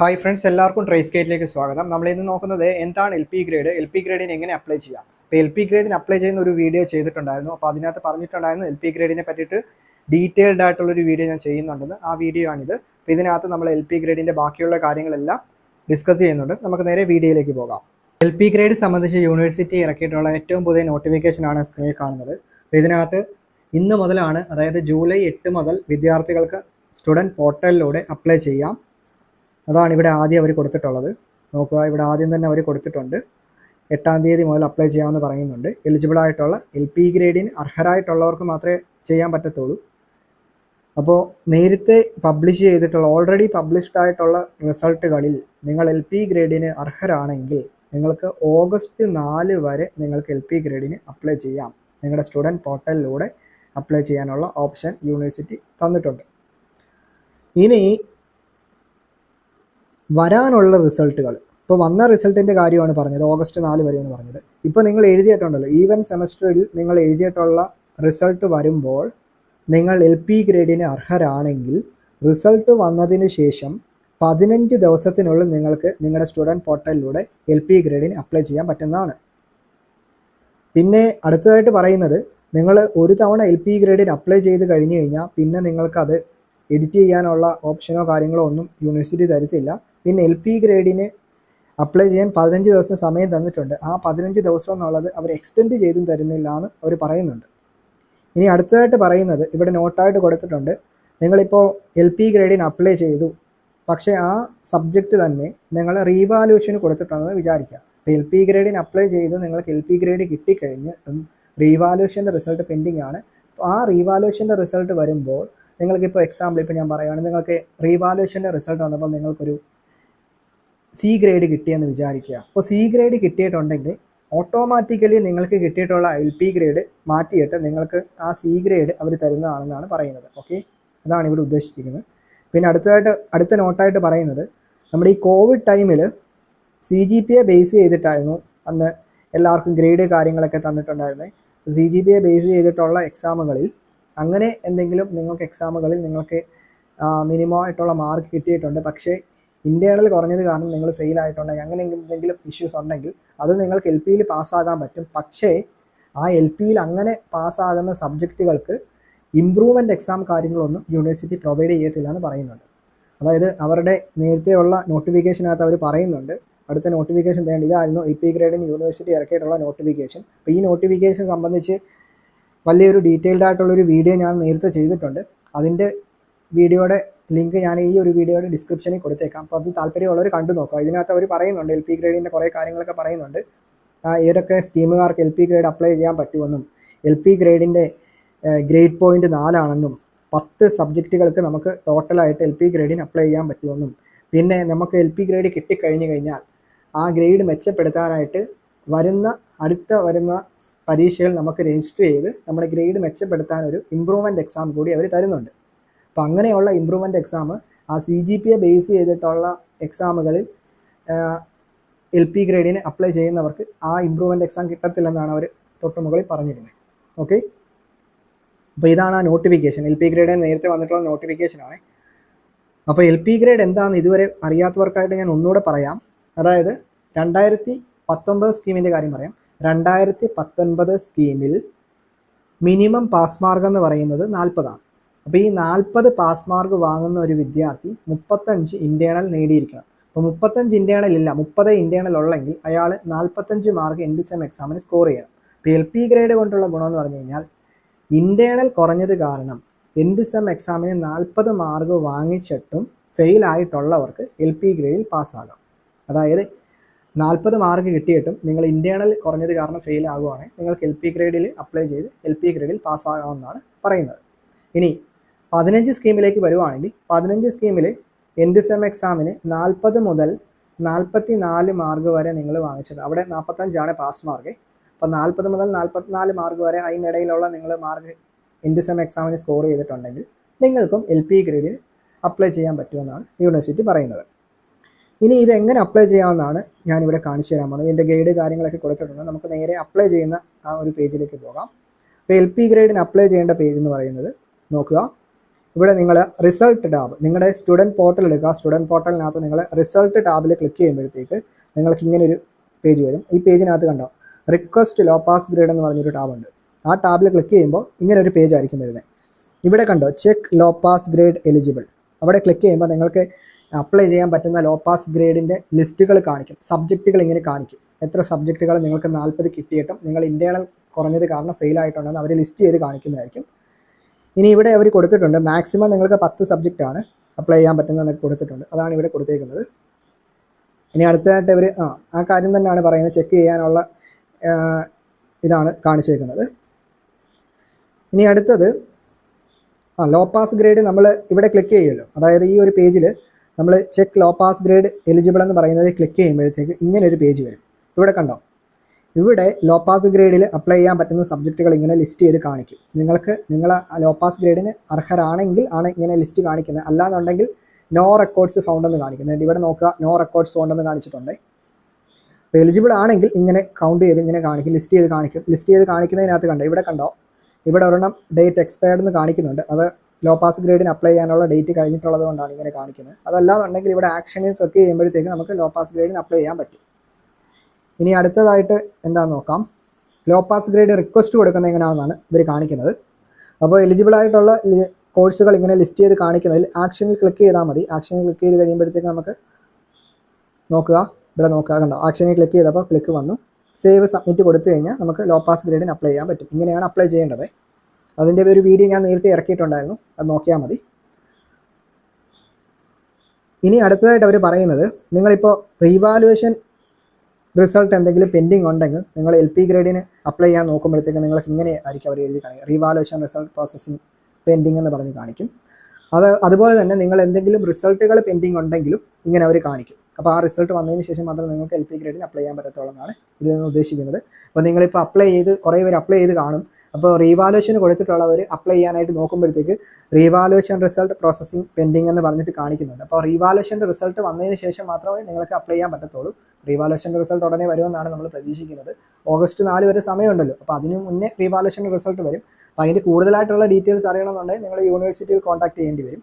Hi friends എല്ലാവർക്കും trace ഗേറ്റിലേക്ക് സ്വാഗതം. നമ്മൾ ഇന്ന് നോക്കുന്നത് എന്താണ് L P grade L P ഗ്രേഡിന് എങ്ങനെ അപ്ലൈ ചെയ്യാം? അപ്പോൾ എൽ പി ഗ്രേഡിന് അപ്ലൈ ചെയ്യുന്ന ഒരു വീഡിയോ ചെയ്തിട്ടുണ്ടായിരുന്നു. അപ്പോൾ അതിനകത്ത് പറഞ്ഞിട്ടുണ്ടായിരുന്നു എൽ പി ഗ്രേഡിനെ പറ്റിയിട്ട് ഡീറ്റെയിൽഡ് ആയിട്ടുള്ളൊരു വീഡിയോ ഞാൻ ചെയ്യുന്നുണ്ടെന്ന്. ആ വീഡിയോ ആണിത്. അപ്പോൾ ഇതിനകത്ത് നമ്മൾ എൽ പി ഗ്രേഡിന്റെ ബാക്കിയുള്ള കാര്യങ്ങളെല്ലാം ഡിസ്കസ് ചെയ്യുന്നുണ്ട്. നമുക്ക് നേരെ വീഡിയോയിലേക്ക് പോകാം. എൽ പി ഗ്രേഡ് സംബന്ധിച്ച് യൂണിവേഴ്സിറ്റി ഇറക്കിയിട്ടുള്ള ഏറ്റവും പുതിയ നോട്ടിഫിക്കേഷനാണ് സ്ക്രീനിൽ കാണുന്നത്. അപ്പോൾ ഇതിനകത്ത് ഇന്ന് മുതലാണ് അതായത് ജൂലൈ എട്ട് മുതൽ വിദ്യാർത്ഥികൾക്ക് സ്റ്റുഡന്റ് പോർട്ടലിലൂടെ അപ്ലൈ ചെയ്യാം. അതാണ് ഇവിടെ ആദ്യം അവർ കൊടുത്തിട്ടുള്ളത്. നോക്കുക ഇവിടെ ആദ്യം തന്നെ അവർ കൊടുത്തിട്ടുണ്ട്. എട്ടാം തീയതി മുതൽ അപ്ലൈ ചെയ്യാമെന്ന് പറയുന്നുണ്ട്. എലിജിബിൾ ആയിട്ടുള്ള എൽ പി ഗ്രേഡിന് അർഹരായിട്ടുള്ളവർക്ക് മാത്രമേ ചെയ്യാൻ പറ്റത്തുള്ളൂ. അപ്പോൾ നേരത്തെ പബ്ലിഷ് ചെയ്തിട്ടുള്ള ഓൾറെഡി പബ്ലിഷ്ഡ് ആയിട്ടുള്ള റിസൾട്ടുകളിൽ നിങ്ങൾ എൽ പി ഗ്രേഡിന് അർഹരാണെങ്കിൽ നിങ്ങൾക്ക് ഓഗസ്റ്റ് നാല് വരെ നിങ്ങൾക്ക് എൽ പി ഗ്രേഡിന് അപ്ലൈ ചെയ്യാം. നിങ്ങളുടെ സ്റ്റുഡന്റ് പോർട്ടലിലൂടെ അപ്ലൈ ചെയ്യാനുള്ള ഓപ്ഷൻ യൂണിവേഴ്സിറ്റി തന്നിട്ടുണ്ട്. ഇനി വരാനുള്ള റിസൾട്ടുകൾ. ഇപ്പോൾ വന്ന റിസൾട്ടിന്റെ കാര്യമാണ് പറഞ്ഞത് ഓഗസ്റ്റ് നാല് വരെ എന്ന് പറഞ്ഞത്. ഇപ്പോൾ നിങ്ങൾ എഴുതിയിട്ടുണ്ടല്ലോ ഈവൻ സെമസ്റ്ററിൽ നിങ്ങൾ എഴുതിയിട്ടുള്ള റിസൾട്ട് വരുമ്പോൾ നിങ്ങൾ എൽ പി ഗ്രേഡിന് അർഹരാണെങ്കിൽ റിസൾട്ട് വന്നതിന് ശേഷം പതിനഞ്ച് ദിവസത്തിനുള്ളിൽ നിങ്ങൾക്ക് നിങ്ങളുടെ സ്റ്റുഡന്റ് പോർട്ടലിലൂടെ എൽ പി ഗ്രേഡിന് അപ്ലൈ ചെയ്യാൻ പറ്റുന്നതാണ്. പിന്നെ അടുത്തതായിട്ട് പറയുന്നത് നിങ്ങൾ ഒരു തവണ എൽ പി ഗ്രേഡിന് അപ്ലൈ ചെയ്ത് കഴിഞ്ഞ് കഴിഞ്ഞാൽ പിന്നെ നിങ്ങൾക്കത് എഡിറ്റ് ചെയ്യാനുള്ള ഓപ്ഷനോ കാര്യങ്ങളോ ഒന്നും യൂണിവേഴ്സിറ്റി തരത്തില്ല. പിന്നെ എൽ പി ഗ്രേഡിന് അപ്ലൈ ചെയ്യാൻ പതിനഞ്ച് ദിവസം സമയം തന്നിട്ടുണ്ട്. ആ പതിനഞ്ച് ദിവസം എന്നുള്ളത് അവർ എക്സ്റ്റെൻഡ് ചെയ്തും തരുന്നില്ല എന്ന് അവർ പറയുന്നുണ്ട്. ഇനി അടുത്തതായിട്ട് പറയുന്നത് ഇവിടെ നോട്ടായിട്ട് കൊടുത്തിട്ടുണ്ട്. നിങ്ങളിപ്പോൾ എൽ പി ഗ്രേഡിന് അപ്ലൈ ചെയ്തു. പക്ഷേ ആ സബ്ജക്റ്റ് തന്നെ നിങ്ങൾ റീവാലുവേഷന് കൊടുത്തിട്ടുണ്ടെന്ന് വിചാരിക്കുക ഇപ്പോൾ എൽ പി ഗ്രേഡിന് അപ്ലൈ ചെയ്ത് നിങ്ങൾക്ക് എൽ പി ഗ്രേഡ് കിട്ടിക്കഴിഞ്ഞിട്ടും റീവാലുവേഷന്റെ റിസൾട്ട് പെൻഡിങ് ആണ്. ആ റീവാലുവേഷന്റെ റിസൾട്ട് വരുമ്പോൾ നിങ്ങൾക്കിപ്പോൾ എക്സാമ്പിൾ ഇപ്പോൾ ഞാൻ പറയുകയാണ് നിങ്ങൾക്ക് റീവാലുവേഷന്റെ റിസൾട്ട് വന്നപ്പോൾ നിങ്ങൾക്കൊരു സി ഗ്രേഡ് കിട്ടിയെന്ന് വിചാരിക്കുക. അപ്പോൾ സി ഗ്രേഡ് കിട്ടിയിട്ടുണ്ടെങ്കിൽ ഓട്ടോമാറ്റിക്കലി നിങ്ങൾക്ക് കിട്ടിയിട്ടുള്ള എൽ പി ഗ്രേഡ് മാറ്റിയിട്ട് നിങ്ങൾക്ക് ആ സി ഗ്രേഡ് അവർ തരുന്നതാണെന്നാണ് പറയുന്നത്. ഓക്കെ അതാണ് ഇവിടെ ഉദ്ദേശിച്ചിരിക്കുന്നത്. പിന്നെ അടുത്തതായിട്ട് അടുത്ത നോട്ടായിട്ട് പറയുന്നത് നമ്മുടെ ഈ കോവിഡ് ടൈമിൽ C G P A base ചെയ്തിട്ടായിരുന്നു അന്ന് എല്ലാവർക്കും ഗ്രേഡ് കാര്യങ്ങളൊക്കെ തന്നിട്ടുണ്ടായിരുന്നത് C G P A base ചെയ്തിട്ടുള്ള എക്സാമുകളിൽ അങ്ങനെ എന്തെങ്കിലും നിങ്ങൾക്ക് എക്സാമുകളിൽ നിങ്ങൾക്ക് മിനിമം ആയിട്ടുള്ള മാർക്ക് കിട്ടിയിട്ടുണ്ട്. പക്ഷേ ഇന്റേണൽ കുറഞ്ഞത് കാരണം നിങ്ങൾ ഫെയിൽ ആയിട്ടുണ്ടെങ്കിൽ അങ്ങനെ എന്തെങ്കിലും ഇഷ്യൂസ് ഉണ്ടെങ്കിൽ അത് നിങ്ങൾക്ക് എൽ പിയിൽ പാസ്സാകാൻ പറ്റും. പക്ഷേ ആ എൽ പിയിൽ അങ്ങനെ പാസ്സാകുന്ന സബ്ജക്റ്റുകൾക്ക് ഇമ്പ്രൂവ്മെന്റ് എക്സാം കാര്യങ്ങളൊന്നും യൂണിവേഴ്സിറ്റി പ്രൊവൈഡ് ചെയ്യത്തില്ല എന്ന് പറയുന്നുണ്ട്. അതായത് അവരുടെ നേരത്തെയുള്ള നോട്ടിഫിക്കേഷനകത്ത് അവർ പറയുന്നുണ്ട്. അടുത്ത നോട്ടിഫിക്കേഷൻ തേണ്ട ഇതായിരുന്നു എൽ പി ഗ്രേഡിന് യൂണിവേഴ്സിറ്റി ഇറക്കിയിട്ടുള്ള നോട്ടിഫിക്കേഷൻ അപ്പോൾ ഈ നോട്ടിഫിക്കേഷൻ സംബന്ധിച്ച് വലിയൊരു ഡീറ്റെയിൽഡ് ആയിട്ടുള്ളൊരു വീഡിയോ ഞാൻ നേരത്തെ ചെയ്തിട്ടുണ്ട്. അതിന്റെ വീഡിയോയുടെ ലിങ്ക് ഞാൻ ഈ ഒരു വീഡിയോയുടെ ഡിസ്ക്രിപ്ഷനിൽ കൊടുത്തേക്കാം. അപ്പോൾ അത് താല്പര്യമുള്ളവർ കണ്ടു നോക്കുക. ഇതിനകത്ത് അവർ പറയുന്നുണ്ട് എൽ പി ഗ്രേഡിന്റെ കുറേ കാര്യങ്ങളൊക്കെ പറയുന്നുണ്ട്. ഏതൊക്കെ സ്കീമുകാർക്ക് എൽ പി ഗ്രേഡ് അപ്ലൈ ചെയ്യാൻ പറ്റുമെന്നും എൽ പി ഗ്രേഡിന്റെ ഗ്രേഡ് പോയിന്റ് നാലാണെന്നും പത്ത് സബ്ജക്റ്റുകൾക്ക് നമുക്ക് ടോട്ടലായിട്ട് എൽ പി ഗ്രേഡിന് അപ്ലൈ ചെയ്യാൻ പറ്റുമെന്നും പിന്നെ നമുക്ക് എൽ പി ഗ്രേഡ് കിട്ടിക്കഴിഞ്ഞ് കഴിഞ്ഞാൽ ആ ഗ്രേഡ് മെച്ചപ്പെടുത്താനായിട്ട് വരുന്ന അടുത്ത വരുന്ന പരീക്ഷയിൽ നമുക്ക് രജിസ്റ്റർ ചെയ്ത് നമ്മുടെ ഗ്രേഡ് മെച്ചപ്പെടുത്താൻ ഒരു ഇമ്പ്രൂവ്മെന്റ് എക്സാം കൂടി അവർ തരുന്നുണ്ട്. അപ്പോൾ അങ്ങനെയുള്ള ഇമ്പ്രൂവ്മെന്റ് എക്സാം ആ C G P A base ചെയ്തിട്ടുള്ള എക്സാമുകളിൽ എൽ പി ഗ്രേഡിന് അപ്ലൈ ചെയ്യുന്നവർക്ക് ആ ഇമ്പ്രൂവ്മെന്റ് എക്സാം കിട്ടത്തില്ലെന്നാണ് അവർ തൊട്ട് മുകളിൽ പറഞ്ഞിരുന്നത് ഓക്കെ അപ്പോൾ ഇതാണ് ആ നോട്ടിഫിക്കേഷൻ എൽ പി ഗ്രേഡ് നേരത്തെ വന്നിട്ടുള്ള നോട്ടിഫിക്കേഷനാണ് അപ്പോൾ എൽ പി ഗ്രേഡ് എന്താണെന്ന് ഇതുവരെ അറിയാത്തവർക്കായിട്ട് ഞാൻ ഒന്നുകൂടെ പറയാം. അതായത് രണ്ടായിരത്തി പത്തൊമ്പത് സ്കീമിന്റെ കാര്യം പറയാം. രണ്ടായിരത്തി പത്തൊൻപത് സ്കീമിൽ മിനിമം പാസ് മാർക്ക് എന്ന് പറയുന്നത് നാൽപ്പതാണ്. അപ്പോൾ ഈ നാൽപ്പത് പാസ് മാർക്ക് വാങ്ങുന്ന ഒരു വിദ്യാർത്ഥി മുപ്പത്തഞ്ച് ഇന്റേണൽ നേടിയിരിക്കണം. അപ്പോൾ മുപ്പത്തഞ്ച് ഇന്റേണൽ ഇല്ല മുപ്പത് ഇന്റേണൽ ഉള്ളെങ്കിൽ അയാൾ നാൽപ്പത്തഞ്ച് മാർക്ക് എൻഡ് സെം എക്സാമിന് സ്കോർ ചെയ്യണം. ഇപ്പോൾ എൽ പി ഗ്രേഡ് കൊണ്ടുള്ള ഗുണമെന്ന് പറഞ്ഞു കഴിഞ്ഞാൽ ഇന്റേണൽ കുറഞ്ഞത് കാരണം എൻഡ് സെം എക്സാമിന് നാൽപ്പത് മാർക്ക് വാങ്ങിച്ചിട്ടും ഫെയിൽ ആയിട്ടുള്ളവർക്ക് എൽ പി ഗ്രേഡിൽ പാസ്സാകാം അതായത് നാൽപ്പത് മാർക്ക് കിട്ടിയിട്ടും നിങ്ങൾ ഇന്റേണൽ കുറഞ്ഞത് കാരണം ഫെയിൽ ആകുവാണെങ്കിൽ നിങ്ങൾക്ക് എൽ പി ഗ്രേഡിൽ അപ്ലൈ ചെയ്ത് എൽ പി ഗ്രേഡിൽ പാസ്സാകാമെന്നാണ് പറയുന്നത്. ഇനി പതിനഞ്ച് സ്കീമിലേക്ക് വരുവാണെങ്കിൽ പതിനഞ്ച് സ്കീമിൽ എൻഡ് സെം എക്സാമിന് നാൽപ്പത് മുതൽ നാൽപ്പത്തി നാല് മാർക്ക് വരെ നിങ്ങൾ വാങ്ങിച്ചത് അവിടെ നാൽപ്പത്തഞ്ചാണ് പാസ് മാർക്ക് അപ്പോൾ നാൽപ്പത് മുതൽ നാൽപ്പത്തിനാല് മാർക്ക് വരെ അതിനിടയിലുള്ള നിങ്ങൾ മാർക്ക് എൻഡ് സെം എക്സാമിന് സ്കോർ ചെയ്തിട്ടുണ്ടെങ്കിൽ നിങ്ങൾക്കും എൽ പി ഗ്രേഡിൽ അപ്ലൈ ചെയ്യാൻ പറ്റുമെന്നാണ് യൂണിവേഴ്സിറ്റി പറയുന്നത്. ഇനി ഇത് എങ്ങനെ അപ്ലൈ ചെയ്യാമെന്നാണ് ഞാനിവിടെ കാണിച്ചു തരാൻ പോകുന്നത്. എന്റെ ഗൈഡ് കാര്യങ്ങളൊക്കെ കൊടുത്തിട്ടുണ്ട്. നമുക്ക് നേരെ അപ്ലൈ ചെയ്യുന്ന ആ ഒരു പേജിലേക്ക് പോകാം. അപ്പോൾ എൽ പി ഗ്രേഡിന് അപ്ലൈ ചെയ്യേണ്ട പേജ് എന്ന് പറയുന്നത് നോക്കുക. ഇവിടെ നിങ്ങൾ റിസൾട്ട് ടാബ് നിങ്ങളുടെ സ്റ്റുഡന്റ് പോർട്ടൽ എടുക്കുക. സ്റ്റുഡന്റ് പോർട്ടലിനകത്ത് നിങ്ങൾ റിസൾട്ട് ടാബിൽ ക്ലിക്ക് ചെയ്യുമ്പോഴത്തേക്ക് നിങ്ങൾക്ക് ഇങ്ങനെ ഒരു പേജ് വരും. ഈ പേജിനകത്ത് കണ്ടോ? റിക്വസ്റ്റ് ലോ പാസ് ഗ്രേഡ് എന്ന് പറഞ്ഞൊരു ടാബുണ്ട് ആ ടാബിൽ ക്ലിക്ക് ചെയ്യുമ്പോൾ ഇങ്ങനെ ഒരു പേജ് ആയിരിക്കും വരുന്നത്. ഇവിടെ കണ്ടോ? Check low pass grade eligible അവിടെ ക്ലിക്ക് ചെയ്യുമ്പോൾ നിങ്ങൾക്ക് അപ്ലൈ ചെയ്യാൻ പറ്റുന്ന ലോ പാസ് ഗ്രേഡിന്റെ ലിസ്റ്റുകൾ കാണിക്കും. സബ്ജക്റ്റുകൾ ഇങ്ങനെ കാണിക്കും. എത്ര സബ്ജക്റ്റുകൾ നിങ്ങൾക്ക് നാൽപ്പത് കിട്ടിയിട്ടും നിങ്ങൾ ഇന്റേണൽ കുറഞ്ഞത് കാരണം ഫെയിൽ ആയിട്ടുണ്ടെന്ന് അവർ ലിസ്റ്റ് ചെയ്ത് കാണിക്കുന്നതായിരിക്കും. ഇനി ഇവിടെ അവർ കൊടുത്തിട്ടുണ്ട്. മാക്സിമം നിങ്ങൾക്ക് പത്ത് സബ്ജക്റ്റ് ആണ് അപ്ലൈ ചെയ്യാൻ പറ്റുന്നതെന്നൊക്കെ കൊടുത്തിട്ടുണ്ട്. അതാണ് ഇവിടെ കൊടുത്തേക്കുന്നത്. ഇനി അടുത്തതായിട്ട് ഇവർ ആ ആ കാര്യം തന്നെയാണ് പറയുന്നത്. ചെക്ക് ചെയ്യാനുള്ള ഇതാണ് കാണിച്ചേക്കുന്നത്. ഇനി അടുത്തത് ആ ലോ പാസ് ഗ്രേഡ് നമ്മൾ ഇവിടെ ക്ലിക്ക് ചെയ്യുമല്ലോ. അതായത് ഈ ഒരു പേജിൽ നമ്മൾ check low pass grade eligible എന്ന് പറയുന്നത് ക്ലിക്ക് ചെയ്യുമ്പോഴത്തേക്ക് ഇങ്ങനെ ഒരു പേജ് വരും. ഇവിടെ കണ്ടോ? ഇവിടെ ലോ പാസ് ഗ്രേഡിൽ അപ്ലൈ ചെയ്യാൻ പറ്റുന്ന സബ്ജക്റ്റുകൾ ഇങ്ങനെ ലിസ്റ്റ് ചെയ്ത് കാണിക്കും. നിങ്ങൾക്ക് നിങ്ങൾ ലോ ഗ്രേഡിന് അർഹരാണെങ്കിൽ ആണ് ഇങ്ങനെ ലിസ്റ്റ് കാണിക്കുന്നത്. അല്ലാന്നുണ്ടെങ്കിൽ നോ റെക്കോർഡ്സ് ഫൗണ്ട് എന്ന് കാണിക്കുന്നുണ്ട് ഇവിടെ നോക്കുക നോ റെക്കോർഡ്സ് ഫൗണ്ട് എന്ന് കാണിച്ചിട്ടുണ്ട്. അപ്പോൾ എലിജിബിൾ ആണെങ്കിൽ ഇങ്ങനെ കൗണ്ട് ചെയ്ത് ഇങ്ങനെ കാണിക്കും ലിസ്റ്റ് ചെയ്ത് കാണിക്കും. ലിസ്റ്റ് ചെയ്ത് കാണിക്കുന്നതിനകത്ത് കണ്ടോ ഇവിടെ കണ്ടോ ഇവിടെ ഒരെണ്ണം ഡേറ്റ് എക്സ്പയർഡ് എന്ന് കാണിക്കുന്നുണ്ട്. അത് ലോ പാസ് ഗ്രേഡിന് അപ്ലൈ ചെയ്യാനുള്ള ഡേറ്റ് കഴിഞ്ഞിട്ടുള്ളത് കൊണ്ടാണ് ഇങ്ങനെ കാണിക്കുന്നത്. അതല്ലാന്നുണ്ടെങ്കിൽ ഇവിടെ ആക്ഷനിൽ ഒക്കെ ചെയ്യുമ്പോഴത്തേക്ക് നമുക്ക് ലോ പാസ് ഗ്രേഡിന് അപ്ലൈ ചെയ്യാൻ പറ്റും. ഇനി അടുത്തതായിട്ട് എന്താണെന്ന് നോക്കാം? ലോ പാസ് ഗ്രേഡ് റിക്വസ്റ്റ് കൊടുക്കുന്ന എങ്ങനെയാണെന്നാണ് ഇവർ കാണിക്കുന്നത്. അപ്പോൾ എലിജിബിൾ ആയിട്ടുള്ള കോഴ്സുകൾ ഇങ്ങനെ ലിസ്റ്റ് ചെയ്ത് കാണിക്കുന്നതിൽ ആക്ഷനിൽ ക്ലിക്ക് ചെയ്താൽ മതി. ആക്ഷനിൽ ക്ലിക്ക് ചെയ്ത് കഴിയുമ്പോഴത്തേക്ക് നമുക്ക് നോക്കുക. ഇവിടെ നോക്കുക. കണ്ടോ? ആക്ഷനിൽ ക്ലിക്ക് ചെയ്തപ്പോൾ ക്ലിക്ക് വന്നു. സേവ് സബ്മിറ്റ് കൊടുത്തു കഴിഞ്ഞാൽ നമുക്ക് ലോ പാസ് ഗ്രേഡിന് അപ്ലൈ ചെയ്യാൻ പറ്റും. ഇങ്ങനെയാണ് അപ്ലൈ ചെയ്യേണ്ടത്. അതിന്റെ ഒരു വീഡിയോ ഞാൻ നേരത്തെ ഇറക്കിയിട്ടുണ്ടായിരുന്നു. അത് നോക്കിയാൽ മതി. ഇനി അടുത്തതായിട്ട് അവർ പറയുന്നത് നിങ്ങളിപ്പോൾ റീവാലുവേഷൻ റിസൾട്ട് എന്തെങ്കിലും പെൻഡിങ് ഉണ്ടെങ്കിൽ നിങ്ങൾ എൽ പി ഗ്രേഡിന് അപ്ലൈ ചെയ്യാൻ നോക്കുമ്പോഴത്തേക്ക് നിങ്ങൾക്ക് ഇങ്ങനെ ആയിരിക്കും അവർ എഴുതി കാണിക്കുക റീവാലുവേഷൻ റിസൾട്ട് പ്രോസസ്സിംഗ് പെൻഡിങ് എന്ന് പറഞ്ഞ് കാണിക്കും. അത് അതുപോലെ തന്നെ നിങ്ങൾ എന്തെങ്കിലും റിസൾട്ടുകൾ പെൻഡിങ് ഉണ്ടെങ്കിലും ഇങ്ങനെ അവർ കാണിക്കും. അപ്പോൾ ആ റിസൾട്ട് വന്നതിന് ശേഷം മാത്രമേ നിങ്ങൾക്ക് എൽ പി ഗ്രേഡിന് അപ്ലൈ ചെയ്യാൻ പറ്റത്തുള്ളൂ എന്നാണ് ഇതിൽ നിന്ന് ഉദ്ദേശിക്കുന്നത്. അപ്പോൾ നിങ്ങളിപ്പോൾ അപ്ലൈ ചെയ്ത് കുറേ പേര് അപ്ലൈ ചെയ്ത് കാണും. അപ്പോൾ റീവാലുവേഷൻ കൊടുത്തിട്ടുള്ളവർ അപ്ലൈ ചെയ്യാനായിട്ട് നോക്കുമ്പോഴത്തേക്ക് റീവാലുവേഷൻ റിസൾട്ട് പ്രോസസ്സിംഗ് പെൻഡിങ് എന്ന് പറഞ്ഞിട്ട് കാണിക്കുന്നുണ്ട്. അപ്പോൾ റീവാലുവേഷന്റെ റിസൾട്ട് വന്നതിന് ശേഷം മാത്രമേ നിങ്ങൾക്ക് അപ്ലൈ ചെയ്യാൻ പറ്റത്തുള്ളൂ. റീവാലുവേഷന്റെ റിസൾട്ട് ഉടനെ വരുമെന്നാണ് നമ്മൾ പ്രതീക്ഷിക്കുന്നത്. ഓഗസ്റ്റ് നാല് വരെ സമയമുണ്ടല്ലോ. അപ്പോൾ അതിന് മുന്നേ റീവാലുവേഷന്റെ റിസൾട്ട് വരും. അപ്പോൾ അതിന്റെ കൂടുതലായിട്ടുള്ള ഡീറ്റെയിൽസ് അറിയണമെന്നുണ്ടെങ്കിൽ നിങ്ങൾ യൂണിവേഴ്സിറ്റിയിൽ കോൺടാക്ട് ചെയ്യേണ്ടി വരും.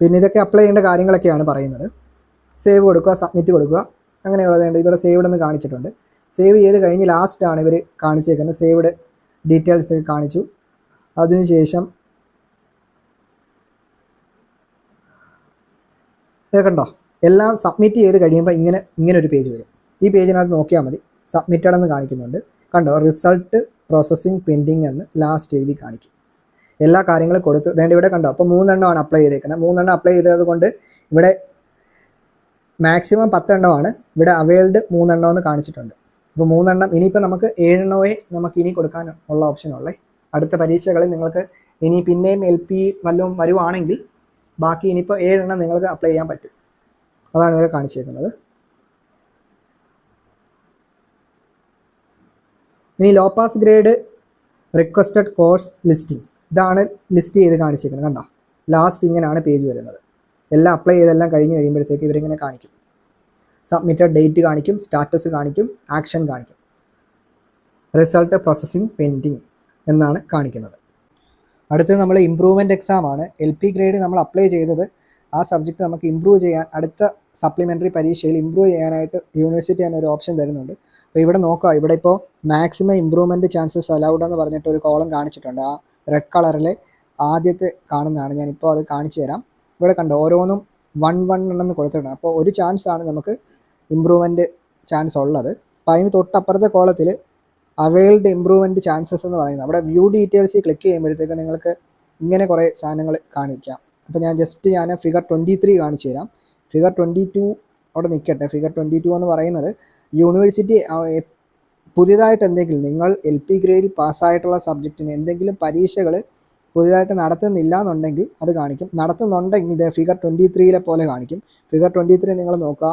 പിന്നെ ഇതൊക്കെ അപ്ലൈ ചെയ്യേണ്ട കാര്യങ്ങളൊക്കെയാണ് പറയുന്നത്. സേവ് കൊടുക്കുക സബ്മിറ്റ് കൊടുക്കുക അങ്ങനെയുള്ളത് ഇവിടെ സേവ്ഡ് എന്ന് കാണിച്ചിട്ടുണ്ട്. സേവ് ചെയ്ത് കഴിഞ്ഞ് ലാസ്റ്റാണ് ഇവർ കാണിച്ചേക്കുന്നത്. സേവ്ഡ് ഡീറ്റെയിൽസ് കാണിച്ചു. അതിനുശേഷം കേൾക്കണ്ടോ കണ്ടോ? എല്ലാം സബ്മിറ്റ് ചെയ്ത് കഴിയുമ്പോൾ ഇങ്ങനെ ഇങ്ങനെ ഒരു പേജ് വരും. ഈ പേജിനകത്ത് നോക്കിയാൽ മതി. സബ്മിറ്റഡ് എന്ന് കാണിക്കുന്നുണ്ട്. കണ്ടോ? റിസൾട്ട് പ്രോസസ്സിങ് പെൻഡിങ് എന്ന് ലാസ്റ്റ് എഴുതി കാണിക്കും. എല്ലാ കാര്യങ്ങളും കൊടുത്ത്. വേണ്ട ഇവിടെ കണ്ടോ? അപ്പോൾ മൂന്നെണ്ണമാണ് അപ്ലൈ ചെയ്തേക്കുന്നത്. മൂന്നെണ്ണം അപ്ലൈ ചെയ്തത് കൊണ്ട് ഇവിടെ മാക്സിമം പത്തെണ്ണമാണ്. ഇവിടെ അവൈൽഡ് മൂന്നെണ്ണം എന്ന് കാണിച്ചിട്ടുണ്ട്. അപ്പോൾ മൂന്നെണ്ണം. ഇനിയിപ്പോൾ നമുക്ക് ഏഴെണ്ണമേ നമുക്ക് ഇനി കൊടുക്കാൻ ഉള്ള ഓപ്ഷൻ ഉള്ളേ. അടുത്ത പരീക്ഷകളിൽ നിങ്ങൾക്ക് ഇനി പിന്നെയും എൽ പി വല്ലതും വരുവാണെങ്കിൽ ബാക്കി ഇനിയിപ്പോൾ ഏഴെണ്ണം നിങ്ങൾക്ക് അപ്ലൈ ചെയ്യാൻ പറ്റും. അതാണ് ഇവിടെ കാണിച്ചേക്കുന്നത് ഇനി low pass grade requested course listing ഇതാണ് ലിസ്റ്റ് ചെയ്ത് കാണിച്ചിരിക്കുന്നത്. കണ്ടോ? ലാസ്റ്റ് ഇങ്ങനെയാണ് പേജ് വരുന്നത്. എല്ലാം അപ്ലൈ ചെയ്തെല്ലാം കഴിഞ്ഞ് കഴിയുമ്പോഴത്തേക്ക് ഇവരിങ്ങനെ കാണിക്കും. സബ്മിറ്റഡ് ഡേറ്റ് കാണിക്കും സ്റ്റാറ്റസ് കാണിക്കും ആക്ഷൻ കാണിക്കും. റിസൾട്ട് പ്രോസസ്സിംഗ് പെൻഡിങ് എന്നാണ് കാണിക്കുന്നത്. അടുത്തത് നമ്മൾ ഇമ്പ്രൂവ്മെന്റ് എക്സാം ആണ്. എൽ പി ഗ്രേഡ് നമ്മൾ അപ്ലൈ ചെയ്തത്. ആ സബ്ജക്റ്റ് നമുക്ക് ഇമ്പ്രൂവ് ചെയ്യാൻ അടുത്ത സപ്ലിമെന്ററി പരീക്ഷയിൽ ഇമ്പ്രൂവ് ചെയ്യാനായിട്ട് യൂണിവേഴ്സിറ്റി ഒരു ഓപ്ഷൻ തരുന്നുണ്ട്. അപ്പോൾ ഇവിടെ നോക്കുക ഇവിടെ ഇപ്പോൾ മാക്സിമം ഇമ്പ്രൂവ്മെന്റ് ചാൻസസ് അലൗഡ് എന്ന് പറഞ്ഞിട്ട് ഒരു കോളം കാണിച്ചിട്ടുണ്ട്. ആ റെഡ് കളറിൽ ആദ്യത്തെ കാണുന്നതാണ്. ഞാനിപ്പോൾ അത് കാണിച്ചു തരാം. ഇവിടെ കണ്ടോ ഓരോന്നും വൺ വൺ എണ്ണം കൊടുത്തിട്ടുണ്ട്. അപ്പോൾ ഒരു ചാൻസ് ആണ് നമുക്ക് ഇമ്പ്രൂവ്മെന്റ് ചാൻസ് ഉള്ളത്. അപ്പോൾ അതിന് തൊട്ടപ്പുറത്തെ കോളത്തിൽ അവൈൽഡ് ഇമ്പ്രൂവ്മെന്റ് ചാൻസസ് എന്ന് പറയുന്നത്. അവിടെ വ്യൂ ഡീറ്റെയിൽസ് ക്ലിക്ക് ചെയ്യുമ്പോഴത്തേക്ക് നിങ്ങൾക്ക് ഇങ്ങനെ കുറേ സാധനങ്ങൾ കാണിക്കാം. അപ്പോൾ ഞാൻ ജസ്റ്റ് ഞാൻ ഫിഗർ ട്വന്റി ത്രീ കാണിച്ചു തരാം. ഫിഗർ ട്വന്റി ടു അവിടെ നിൽക്കട്ടെ ഫിഗർ ട്വന്റി ടു എന്ന് പറയുന്നത് യൂണിവേഴ്സിറ്റി പുതിയതായിട്ട് എന്തെങ്കിലും നിങ്ങൾ എൽ പി ഗ്രേഡിൽ പാസ്സായിട്ടുള്ള സബ്ജക്റ്റിന് എന്തെങ്കിലും പരീക്ഷകൾ പുതിയതായിട്ട് നടത്തുന്നില്ല എന്നുണ്ടെങ്കിൽ അത് കാണിക്കും. നടത്തുന്നുണ്ടെങ്കിൽ ഇത് ഫിഗർ ട്വന്റി ത്രീയിലെ പോലെ കാണിക്കും. ഫിഗർ ട്വന്റി ത്രീ നിങ്ങൾ നോക്കുക.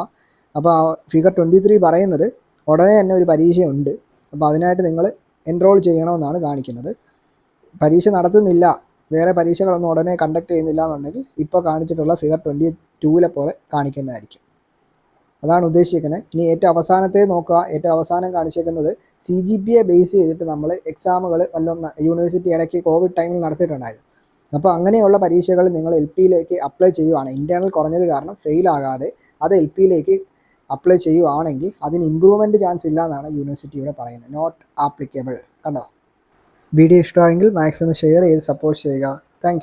അപ്പോൾ ഫിഗർ ട്വന്റി ത്രീ പറയുന്നത് ഉടനെ തന്നെ ഒരു പരീക്ഷയുണ്ട്. അപ്പോൾ അതിനായിട്ട് നിങ്ങൾ എൻറോൾ ചെയ്യണമെന്നാണ് കാണിക്കുന്നത്. പരീക്ഷ നടത്തുന്നില്ല. വേറെ പരീക്ഷകളൊന്നും ഉടനെ കണ്ടക്ട് ചെയ്യുന്നില്ല എന്നുണ്ടെങ്കിൽ ഇപ്പോൾ കാണിച്ചിട്ടുള്ള ഫിഗർ ട്വന്റി ടൂവിലെ പോലെ കാണിക്കുന്നതായിരിക്കും. അതാണ് ഉദ്ദേശിക്കുന്നത്. ഇനി ഏറ്റവും അവസാനത്തെ നോക്കുക. ഏറ്റവും അവസാനം കാണിച്ചേക്കുന്നത് C G P A base ചെയ്തിട്ട് നമ്മൾ എക്സാമുകൾ വല്ലതും യൂണിവേഴ്സിറ്റി ഇടയ്ക്ക് കോവിഡ് ടൈമിൽ നടത്തിയിട്ടുണ്ടായിരുന്നു. അപ്പോൾ അങ്ങനെയുള്ള പരീക്ഷകൾ നിങ്ങൾ എൽ പിയിലേക്ക് അപ്ലൈ ചെയ്യുവാണ്. ഇന്റേർണൽ കുറഞ്ഞത് കാരണം ഫെയിൽ ആകാതെ അത് എൽ പിയിലേക്ക് അപ്ലൈ ചെയ്യുവാണെങ്കിൽ അതിന് ഇമ്പ്രൂവ്മെന്റ് ചാൻസ് ഇല്ല എന്നാണ് യൂണിവേഴ്സിറ്റി യൂണിവേഴ്സിറ്റിയുടെ പറയുന്നത്. നോട്ട് ആപ്ലിക്കബിൾ കണ്ടോ? വീഡിയോ ഇഷ്ടമായെങ്കിൽ മാക്സിമം ഷെയർ ചെയ്ത് സപ്പോർട്ട് ചെയ്യുക. താങ്ക്